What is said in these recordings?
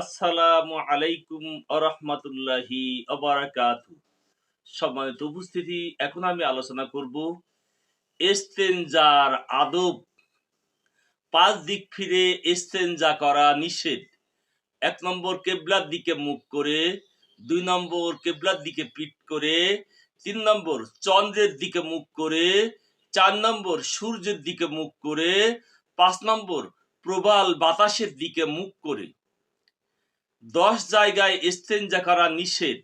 আসসালামু আলাইকুম আরহামতুল্লাহি অবরাকাতু সম্মানিত উপস্থিতি, এখন আমি আলোচনা করব এস্তেঞ্জার আদব। পাঁচ দিক ফিরে এস্তেঞ্জা করা নিষেধ। এক নম্বর কেবলার দিকে মুখ করে, দুই নম্বর কেবলার দিকে পিঠ করে, তিন নম্বর চন্দ্রের দিকে মুখ করে, চার নম্বর সূর্যের দিকে মুখ করে, পাঁচ নম্বর প্রবাল বাতাসের দিকে মুখ করে। দশ জায়গায় ইস্তেঞ্জা করা নিষেধ।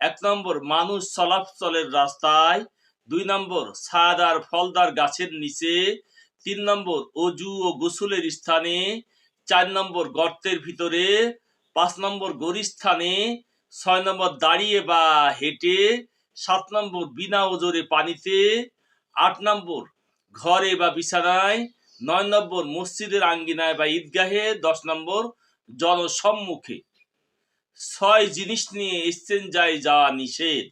এক নম্বর, মানুষ চলাচলের রাস্তায়। দুই নম্বর ছায়াদার ফলদার গাছের নিচে। তিন নম্বর, অজু ও গোসলের স্থানে। চার নম্বর, গর্তের ভিতরে। পাঁচ নম্বর, গরিস্থানে। ছয় নম্বর, দাঁড়িয়ে বা হেঁটে। সাত নম্বর, বিনা ওজরে পানিতে। আট নম্বর, ঘরে বা বিছানায়। নয় নম্বর, মসজিদের আঙ্গিনায় বা ঈদগাহে। দশ নম্বর, জনসম্মুখে। ছয় জিনিস নিয়ে ইস্তেঞ্জায় যাওয়া নিষেধ।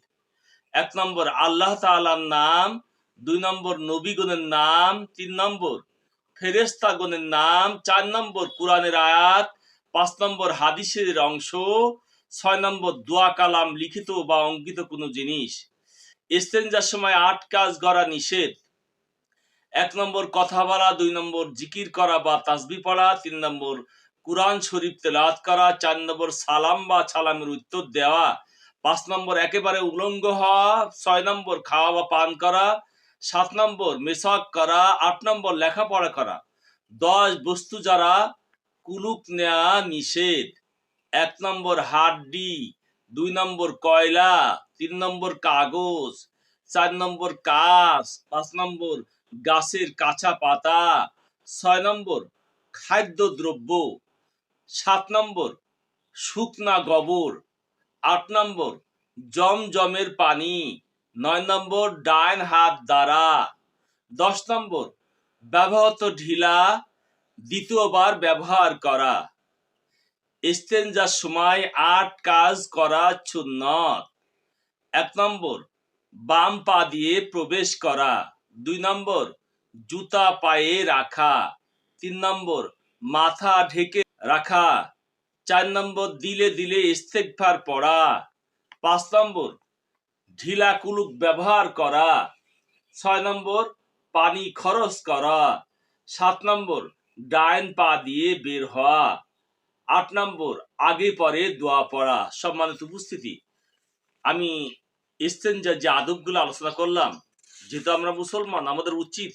এক নম্বর, আল্লাহ তাআলার নাম। দুই নম্বর, নবীগণের নাম। তিন নম্বর ফেরেস্তাগণের নাম। চার নম্বর, কোরআনের আয়াত। পাঁচ নম্বর, হাদিসের অংশ। ছয় নম্বর, দোয়া কালাম, লিখিত বা অঙ্কিত কোনো জিনিস। ইস্তেঞ্জার সময় আট কাজ করা নিষেধ। এক নম্বর, কথা বলা। দুই নম্বর, জিকির করা বা তাসবি পড়া। তিন নম্বর কোরআন শরীফ তেলাওয়াত করা, চার নম্বর সালাম বা সালামের উত্তর দেওয়া, পাঁচ নম্বর একেবারে উলঙ্গ হওয়া, ছয় নম্বর খাওয়া বা পান করা, সাত নম্বর মেসাক করা, আট নম্বর লেখাপড়া করা। দশ বস্তু যারা কুলুক নেয়া নিষেধ। এক নম্বর হাড্ডি, দুই নম্বর কয়লা, তিন নম্বর কাগজ, চার নম্বর কাঁচ, পাঁচ নম্বর গাছের কাঁচা পাতা, ছয় নম্বর খাদ্য দ্রব্য সাত নম্বর, শুকনা গোবর। আট নম্বর, জমজমের পানি। নয় নম্বর, ডাইন হাত দ্বারা। দশ নম্বর, ব্যবহৃত ঢিলা। দ্বিতীয়বার ব্যবহার করা। ইস্তেঞ্জার সময় আট কাজ করা সুন্নত এক নম্বর, বাম পা দিয়ে প্রবেশ করা। দুই নম্বর, জুতা পায়ে রাখা। তিন নম্বর, মাথা ঢেকে রাখা। চার নম্বর, দিলে দিলে ইস্তেকফার পড়া। পাঁচ নম্বর, ঢিলা কুলুক ব্যবহার করা। ছয় নম্বর, পানি খরচ করা। সাত নম্বর, ডাইন পা দিয়ে বের হওয়া। আট নম্বর, আগে পরে দোয়া পড়া। সম্মানিত উপস্থিতি, আমি ইস্তেঞ্জার যে আদবগুলো আলোচনা করলাম, যেহেতু আমরা মুসলমান, আমাদের উচিত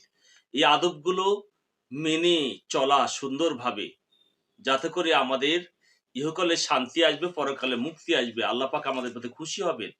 এই আদবগুলো মেনে চলা সুন্দরভাবে। যাতে করে আমাদের ইহকালে শান্তি আসবে, পরকালে মুক্তি আসবে। আল্লাহ পাক আমাদের প্রতি খুশি হবেন।